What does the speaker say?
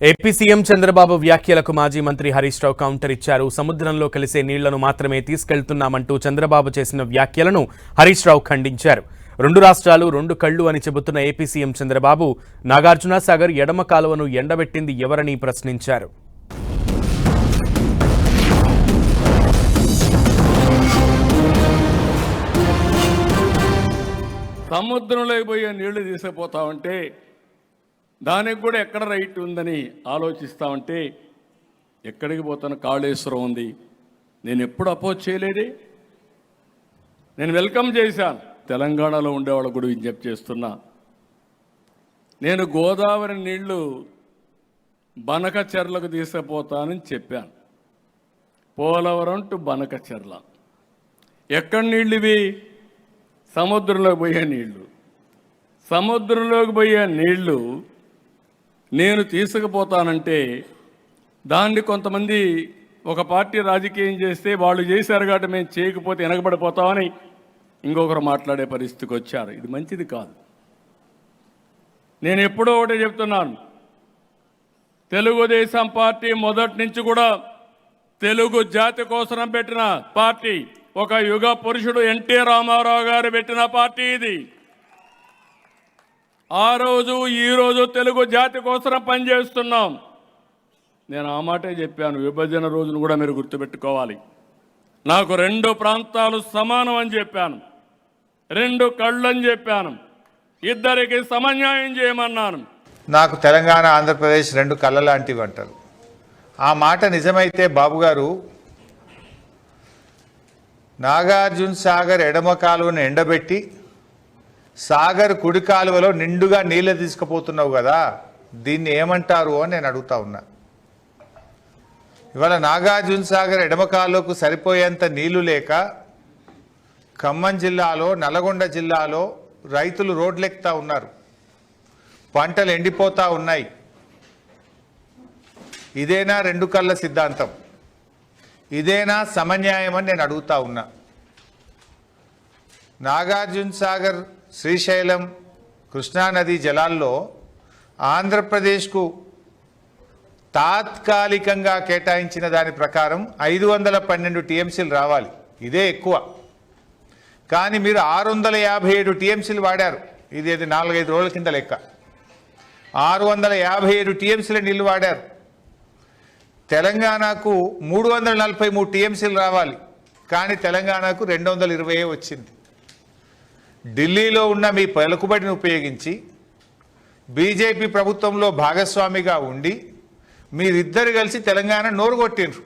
AP CM Chandrababu వ్యాఖ్యలకు మాజీ మంత్రి హరీష్ రావు కౌంటర్ ఇచ్చారు. సముద్రంలో కలిసే నీళ్ళను మాత్రమే తీసుకెళ్తున్నామంటూ చంద్రబాబు చేసిన వ్యాఖ్యలను హరీష్ రావు ఖండించారు. రెండు రాష్ట్రాలు రెండు కళ్ళు అని చెబుతున్న ఏపీ సీఎం చంద్రబాబు నాగార్జున సాగర్ ఎడమ కాలువను ఎండబెట్టింది ఎవరని ప్రశ్నించారు. సముద్రంలోకి పోయే నీళ్ళు తీసుకుపోతామంటే దానికి కూడా ఎక్కడ రైట్ ఉందని ఆలోచిస్తా ఉంటే ఎక్కడికి పోతాను కాళేశ్వరం ఉంది. నేను ఎప్పుడు అపోజ్ చేయలేదే. నేను వెల్కమ్ చేశాను. తెలంగాణలో ఉండేవాళ్ళు కూడా విజ్ఞప్తి చేస్తున్నా. నేను గోదావరి నీళ్ళు బనక చెర్లకు తీసుకుపోతానని చెప్పాను. పోలవరం టు బనక చెర్ల. ఎక్కడ నీళ్ళు ఇవి? సముద్రంలోకి పోయే నీళ్ళు. సముద్రంలోకి పోయే నీళ్ళు నేను తీసుకుపోతానంటే దాన్ని కొంతమంది ఒక పార్టీ రాజకీయం చేస్తే వాళ్ళు చేశారు కాబట్టి మేము చేయకపోతే వెనకబడిపోతామని ఇంకొకరు మాట్లాడే పరిస్థితికి వచ్చారు. ఇది మంచిది కాదు. నేను ఎప్పుడో ఒకటే చెప్తున్నాను. తెలుగుదేశం పార్టీ మొదటి నుంచి కూడా తెలుగు జాతి కోసం పెట్టిన పార్టీ ఒక యుగ పురుషుడు ఎన్టీ రామారావు గారు పెట్టిన పార్టీ ఇది. ఆ రోజు ఈరోజు తెలుగు జాతి కోసం పనిచేస్తున్నాం. నేను ఆ మాటే చెప్పాను విభజన రోజును కూడా మీరు గుర్తుపెట్టుకోవాలి. నాకు రెండు ప్రాంతాలు సమానం అని చెప్పాను. రెండు కళ్ళు అని చెప్పాను. ఇద్దరికి సమన్యాయం చేయమన్నాను. నాకు తెలంగాణ ఆంధ్రప్రదేశ్ రెండు కళ్ళ లాంటివి అంటారు. ఆ మాట నిజమైతే బాబు గారు నాగార్జున సాగర్ ఎడమ కాలువను ఎండబెట్టి సాగర్ కుడి కాలువలో నిండుగా నీళ్ళు తీసుకుపోతున్నావు కదా దీన్ని ఏమంటారు అని నేను అడుగుతా ఉన్నా. ఇవాళ నాగార్జున సాగర్ ఎడమ కాలువకు సరిపోయేంత నీళ్ళు లేక ఖమ్మం జిల్లాలో నల్గొండ జిల్లాలో రైతులు రోడ్లెక్కుతా ఉన్నారు. పంటలు ఎండిపోతా ఉన్నాయి. ఇదేనా రెండు కళ్ళ సిద్ధాంతం? ఇదేనా సమన్యాయం అని నేను అడుగుతా ఉన్నా. నాగార్జున సాగర్ శ్రీశైలం కృష్ణానది జలాల్లో ఆంధ్రప్రదేశ్కు తాత్కాలికంగా కేటాయించిన దాని ప్రకారం ఐదు వందల పన్నెండు టీఎంసీలు రావాలి. ఇదే ఎక్కువ. కానీ మీరు ఆరు వందల యాభై ఏడు టీఎంసీలు వాడారు. ఇది ఇది నాలుగైదు రోజుల కింద లెక్క. ఆరు వందల యాభై ఏడు టీఎంసీల నీళ్ళు వాడారు. తెలంగాణకు మూడు వందల నలభై మూడు టీఎంసీలు రావాలి. కానీ తెలంగాణకు రెండు వందల ఇరవై వచ్చింది. ఢిల్లీలో ఉన్న మీ పలుకుబడిని ఉపయోగించి బీజేపీ ప్రభుత్వంలో భాగస్వామిగా ఉండి మీరిద్దరు కలిసి తెలంగాణ నోరుగొట్టిండ్రు.